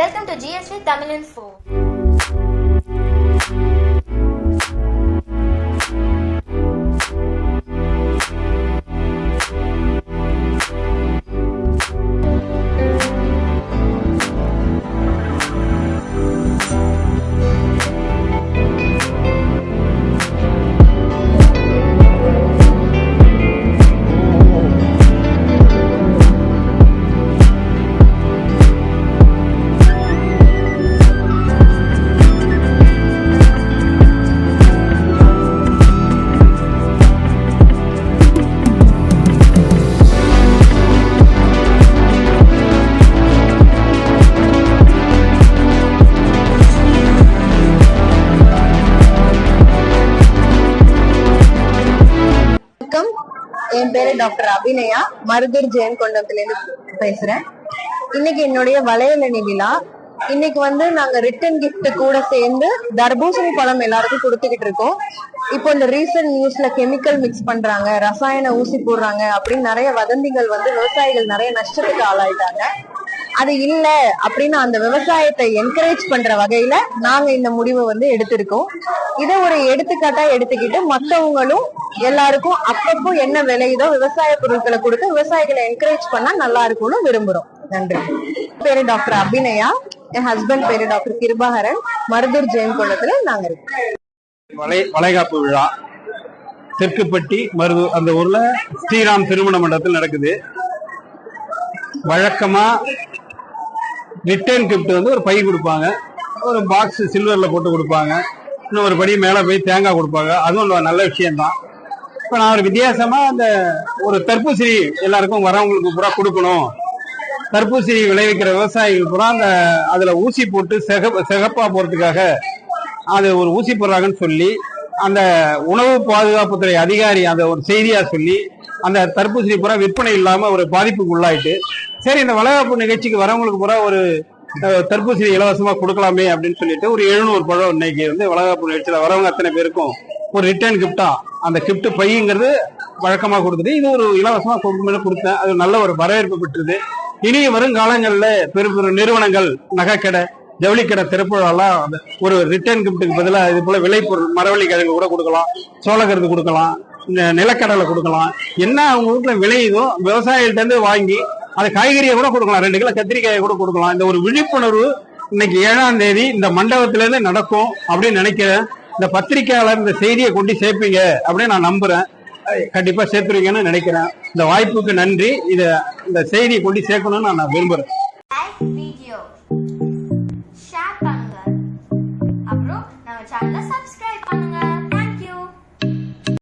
Welcome to GSV Tamil Info. என் பேரு doctor Abhinaya. Maruthur ஜெயன் கொண்டத்துல இருந்து பேசுறேன். இன்னைக்கு என்னுடைய வளையலணி விழா. இன்னைக்கு வந்து நாங்க ரிட்டன் கிஃப்ட் கூட சேர்ந்து தர்பூசணி பழம் எல்லாருக்கும் கொடுத்துக்கிட்டு இருக்கோம். இப்போ இந்த ரீசன்ட் நியூஸ்ல கெமிக்கல் மிக்ஸ் பண்றாங்க ரசாயன ஊசி போடுறாங்க அப்படின்னு நிறைய வதந்திகள் வந்து விவசாயிகள் நிறைய நஷ்டத்துக்கு ஆளாயிட்டாங்க. அது இல்ல அப்படின்னு அந்த விவசாயத்தை என்கரேஜ் பண்ற வகையில நாங்க இந்த முடிவை வந்து எடுத்திருக்கோம். இதை ஒரு எடுத்துக்காட்டா எடுத்துக்கிட்டு மத்தவங்களும் எல்லாருக்கும் அப்பப்போ என்ன விளையுதோ விவசாய பொருட்களை கொடுத்து விவசாயிகளை என்கரேஜ் பண்ணா நல்லா இருக்கும்னு விரும்புறோம். நன்றி. பேரு டாக்டர் அபிநயா. என் ஹஸ்பண்ட் பேரு டாக்டர் கிருபாகரன். மருதூர் ஜெயின் குளத்துல நாங்க இருக்கோம். வளை வளைகாப்பு விழா. தெற்குப்பட்டி மருது அந்த ஊர்ல ஸ்ரீராம் திருமண மண்டபத்தில் நடக்குது. வழக்கமா ரிட்டர்ன் கிஃப்ட் வந்து ஒரு பை கொடுப்பாங்க. ஒரு பாக்ஸ் சில்வரில் போட்டு கொடுப்பாங்க. இன்னும் ஒரு படி மேலே போய் தேங்காய் கொடுப்பாங்க. அதுவும் ஒரு நல்ல விஷயம்தான். இப்போ நான் ஒரு வித்தியாசமாக அந்த ஒரு தர்பூசணி எல்லாருக்கும் வரவங்களுக்கு பூரா கொடுக்கணும். தர்பூசணி விளைவிக்கிற விவசாயிகள் பூரா அந்த அதில் ஊசி போட்டு செகப் செகப்பாக போகிறதுக்காக அது ஒரு ஊசி போடுறாங்கன்னு சொல்லி அந்த உணவு பாதுகாப்புத்துறை அதிகாரி அந்த ஒரு செய்தியாக சொல்லி அந்த தர்பூசணி பூரா விற்பனை இல்லாமல் ஒரு பாதிப்புக்கு உள்ளாயிட்டு சரி இந்த வளகாப்பு நிகழ்ச்சிக்கு வரவங்களுக்கு பூரா ஒரு அஹ், தர்பூசணி இலவசமா கொடுக்கலாமே அப்படின்னு சொல்லிட்டு ஒரு எழுநூறு பழம் இன்னைக்கு வந்து வளகாப்பு நிகழ்ச்சியில வரவங்க அத்தனை பேருக்கும் ஒரு ரிட்டர்ன் கிஃப்டா அந்த கிஃப்ட் பையங்கிறது வழக்கமா கொடுத்துட்டு இது ஒரு இலவசமா கொடுக்கணும்னு கொடுத்தேன். அது நல்ல ஒரு வரவேற்பு பெற்றது. இனி வருங்காலங்களில் பெரு பெரு நிறுவனங்கள் நகைக்கடை ஜவுளிக்கடை திறப்புழாலாம் அந்த ஒரு ரிட்டர்ன் கிஃப்ட்டுக்கு பதிலாக இது போல விளைபொருள் மரவள்ளி கிழங்கு கூட கொடுக்கலாம் சோளக்கருது கொடுக்கலாம் இந்த நிலக்கடலை கொடுக்கலாம். என்ன அவங்க வீட்டில் விளையுதோ விவசாயிகிட்டேருந்து வாங்கி அது காய்கறியை கூட கொடுக்கலாம். ரெண்டு கிலோ கத்திரிக்காயை கூட கொடுக்கலாம். இந்த ஒரு விழிப்புணர்வு இன்னைக்கு ஏழாம் தேதி இந்த மண்டபத்துல இருந்து நடக்கும் அப்படின்னு நினைக்கிறேன் இந்த பத்திரிக்கையாளர் இந்த செய்தியை கொண்டு சேர்ப்பீங்க அப்படின்னு நான் நம்புறேன். கண்டிப்பா சேர்த்துருவீங்கன்னு நினைக்கிறேன். இந்த வாய்ப்புக்கு நன்றி. இத இந்த செய்தியை கொண்டு சேர்க்கணும்னு நான் விரும்புறேன். அப்புறம் நம்ம சேனலை